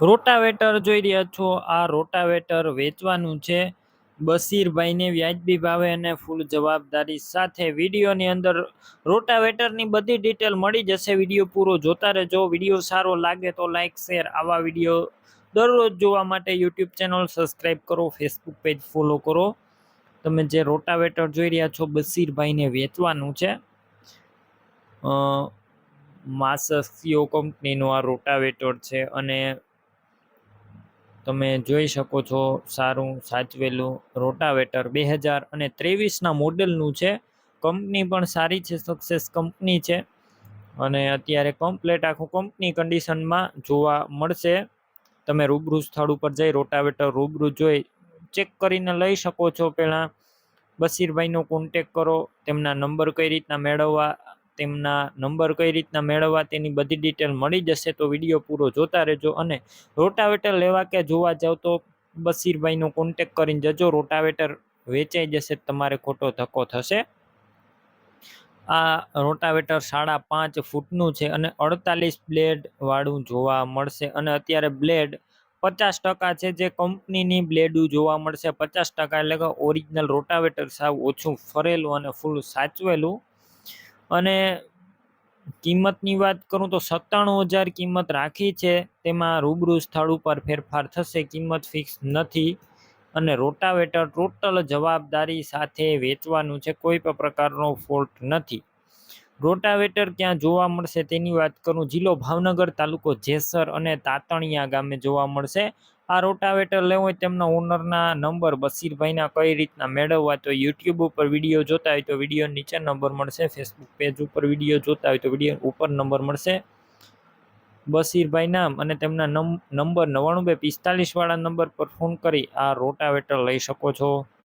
Rotavator જોઈ રહ્યા છો. આ રોટાવેટર વેચવાનું છે. બસીરભાઈને વ્યાજબી ભાવે અને ફૂલ જવાબદારી સાથે વિડીયોની અંદર રોટાવેટરની બધી ડિટેલ મળી જશે. વીડિયો પૂરો જોતા રહેજો. વીડિયો સારો લાગે તો લાઇક શેર આવા વીડિયો દરરોજ જોવા માટે યુટ્યુબ ચેનલ સબસ્ક્રાઈબ કરો ફેસબુક પેજ ફોલો કરો. તમે જે રોટાવેટર જોઈ રહ્યા છો બસીરભાઈને વેચવાનું છે. માસસ્યો કંપનીનું આ રોટાવેટર છે અને તમે જોઈ શકો છો સારું, સાચવેલું રોટાવેટર બે હજાર અને ત્રેવીસના મોડેલનું છે. કંપની પણ સારી છે સક્સેસ કંપની છે. અને અત્યારે કમ્પ્લેટ આખું કંપની કન્ડિશનમાં જોવા મળશે. તમે રૂબરૂ સ્થળ ઉપર જઈ રોટાવેટર રૂબરૂ જોઈ ચેક કરીને લઈ શકો છો. પહેલાં બશીરભાઈનો કોન્ટેક કરો, તેમના નંબર કઈ રીતના મેળવવા તેમના નંબર કઈ રીતના મેળવવા તેની બધી ડિટેલ મળી જશે તો વીડિયો પૂરો જોતા રહેજો અને રોટાવેટર લેવા કે જોવા જાવ તો બશીરભાઈનો કોન્ટેક કરીને જજો. રોટાવેટર વેચાઈ જશે, તમારે ખોટો ધક્કો થશે. આ રોટાવેટર સાડા પાંચ ફૂટનું છે અને અડતાલીસ બ્લેડવાળું જોવા મળશે અને અત્યારે બ્લેડ પચાસ ટકા છે. જે કંપનીની બ્લેડું જોવા મળશે પચાસ ટકા. એટલે કે ઓરિજિનલ રોટાવેટર સાવ ઓછું ફરેલું અને ફૂલ સાચવેલું. અને કિંમતની વાત કરું તો સત્તાણું હજાર કિંમત રાખી છે. તેમાં રૂબરૂ સ્થળ ઉપર ફેરફાર થશે, કિંમત ફિક્સ નથી. અને રોટાવેટર ટોટલ જવાબદારી સાથે વેચવાનું છે, કોઈ પણ પ્રકારનો ફોલ્ટ નથી. રોટાવેટર ક્યાં જોવા મળશે તેની વાત કરું. જિલ્લો ભાવનગર તાલુકો જેસર અને તાતણિયા ગામે જોવા મળશે. આ રોટાવેટર લેવું હોય તેમના ઓનરના નંબર બશીરભાઈના કઈ રીતના મેળવવા તો યુટ્યુબ ઉપર વીડિયો જોતા હોય તો વીડિયો નીચે નંબર મળશે. ફેસબુક પેજ ઉપર વીડિયો જોતા હોય તો વીડિયો ઉપર નંબર મળશે. બશીરભાઈ નામ અને તેમના નંબર નવ્વાણું બે પિસ્તાલીસ નંબર પર ફોન કરી આ રોટાવેટર લઈ શકો છો.